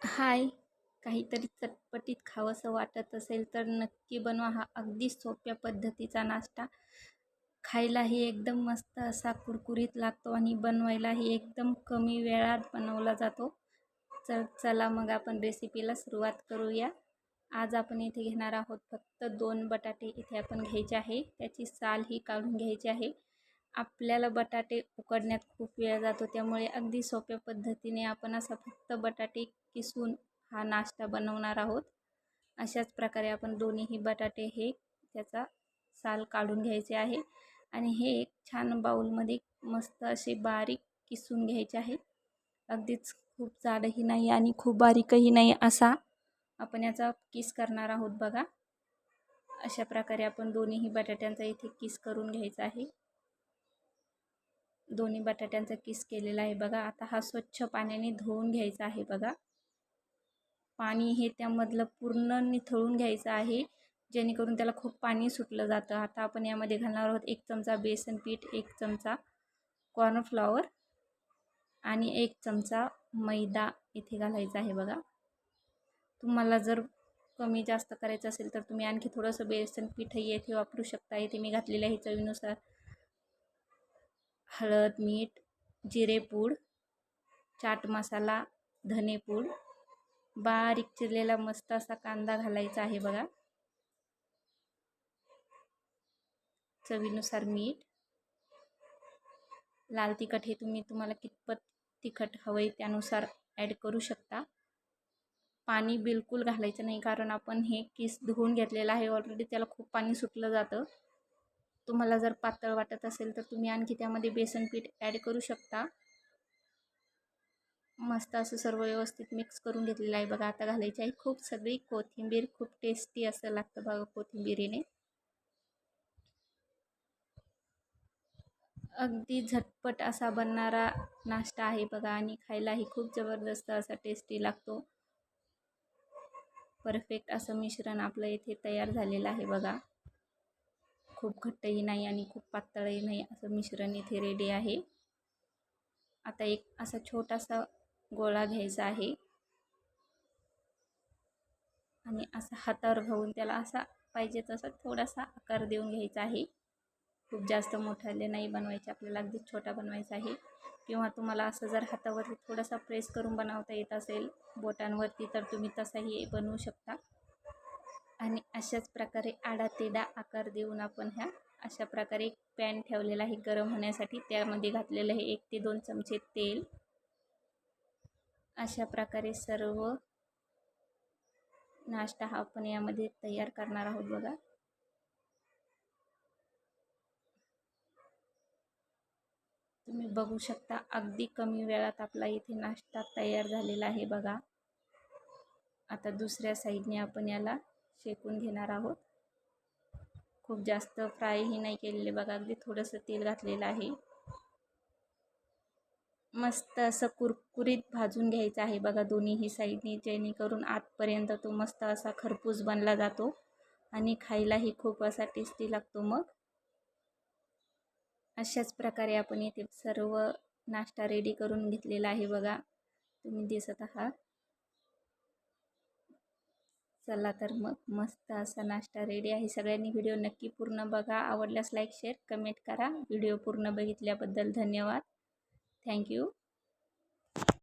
हाय. काहीतरी चटपटीत खावंसं वाटत असेल तर नक्की बनवा. हा अगदी सोप्या पद्धतीचा नाश्ता. खायलाही एकदम मस्त असा कुरकुरीत लागतो आणि बनवायलाही एकदम कमी वेळात बनवला जातो. चल चला मग आपण रेसिपीला सुरुवात करूया. आज आपण इथे घेणार आहोत फक्त दोन बटाटे इथे आपण घ्यायचे आहे. त्याची साल ही काढून घ्यायची आहे. आपल्याला बटाटे उकडण्यात खूप वेळ जातो. त्यामुळे अगदी सोप्या पद्धतीने आपण असा फक्त बटाटे किसून हा नाश्ता बनवणार आहोत. अशाच प्रकारे आपण दोन्हीही बटाटे हे त्याचा साल काढून घ्यायचे आहे. आणि हे एक छान बाऊलमध्ये मस्त असे बारीक किसून घ्यायचे आहे. अगदीच खूप जाडही नाही आणि खूप बारीकही नाही असा आपण याचा किस करणार आहोत बघा. अशा प्रकारे आपण दोन्हीही बटाट्यांचा इथे किस करून घ्यायचा आहे. दोन्ही बटाट्यांचा किस केलेला आहे बघा. आता हा स्वच्छ पाण्याने धुवून घ्यायचा आहे बघा. पाणी हे त्यामधलं पूर्ण निथळून घ्यायचं आहे जेणेकरून त्याला खूप पाणी सुटलं जातं. आता आपण यामध्ये घालणार आहोत एक चमचा बेसन पीठ एक चमचा कॉर्नफ्लॉवर आणि एक चमचा मैदा इथे घालायचा आहे बघा. तुम्हाला जर कमी जास्त करायचं असेल तर तुम्ही आणखी थोडंसं बेसन पीठही येथे वापरू शकता. इथे मी घातलेलं आहे चवीनुसार. हळद मीठ जिरेपूड चाट मसाला धनेपूड बारीक चिरलेला मस्त असा कांदा घालायचा आहे बघा. चवीनुसार मीठ. लाल तिखट हे तुम्ही तुम्हाला कितपत तिखट हवं आहे त्यानुसार ॲड करू शकता. पाणी बिलकुल घालायचं नाही कारण आपण हे किस धुवून घेतलेलं आहे ऑलरेडी त्याला खूप पाणी सुटलं जातं. तुम्हाला जर पातळ वाटत असेल तर तुम्ही आणखी त्यामध्ये बेसन पीठ ॲड करू शकता. मस्त असं सर्व व्यवस्थित मिक्स करून घेतलेलं आहे बघा. आता घालायची आहे खूप सगळी कोथिंबीर. खूप टेस्टी असं लागतं बघा कोथिंबीरीने. अगदी झटपट असा बनणारा नाश्ता आहे बघा आणि खायलाही खूप जबरदस्त असा टेस्टी लागतो. परफेक्ट असं मिश्रण आपलं इथे तयार झालेलं आहे बघा. खूप घट्टही नाही आणि खूप पातळही नाही असं मिश्रण इथे रेडी आहे. आता एक असा छोटासा गोळा घ्यायचा आहे. आणि असा हातावर घेऊन त्याला असा पाहिजे तसा थोडासा आकार देऊन घ्यायचा आहे. खूप जास्त मोठाले नाही बनवायचे आपल्याला अगदी छोटा बनवायचा आहे. किंवा तुम्हाला असं जर हातावरती थोडासा प्रेस करून बनवता येत असेल बोटांवरती तर तुम्ही तसाही बनवू शकता. आणि अशाच प्रकारे आडातिडा आकार देऊन आपण ह्या अशा प्रकारे एक पॅन ठेवलेला आहे गरम होण्यासाठी. त्यामध्ये घातलेलं आहे एक ते दोन चमचे तेल. अशा प्रकारे सर्व नाश्ता हा आपण यामध्ये तयार करणार आहोत बघा. तुम्ही बघू शकता अगदी कमी वेळात आपला इथे नाश्ता तयार झालेला आहे बघा. आता दुसऱ्या साईडने आपण याला शेकून घेणार आहोत. खूप जास्त फ्रायही नाही केलेले बघा अगदी थोडंसं तेल घातलेलं आहे. मस्त असं कुरकुरीत भाजून घ्यायचं आहे बघा दोन्हीही साईडनी जेणेकरून आतपर्यंत तो मस्त असा खरपूस बनला जातो आणि खायलाही खूप असा टेस्टी लागतो मग. अशाच प्रकारे आपण इथे सर्व नाश्ता रेडी करून घेतलेला आहे बघा. तुम्ही दिसत आहात. चला तर मग मस्त असा नाश्ता रेडी आहे. सगळ्यांनी व्हिडिओ नक्की पूर्ण बघा. आवडल्यास लाईक शेअर कमेंट करा. व्हिडिओ पूर्ण बघितल्याबद्दल धन्यवाद. थँक्यू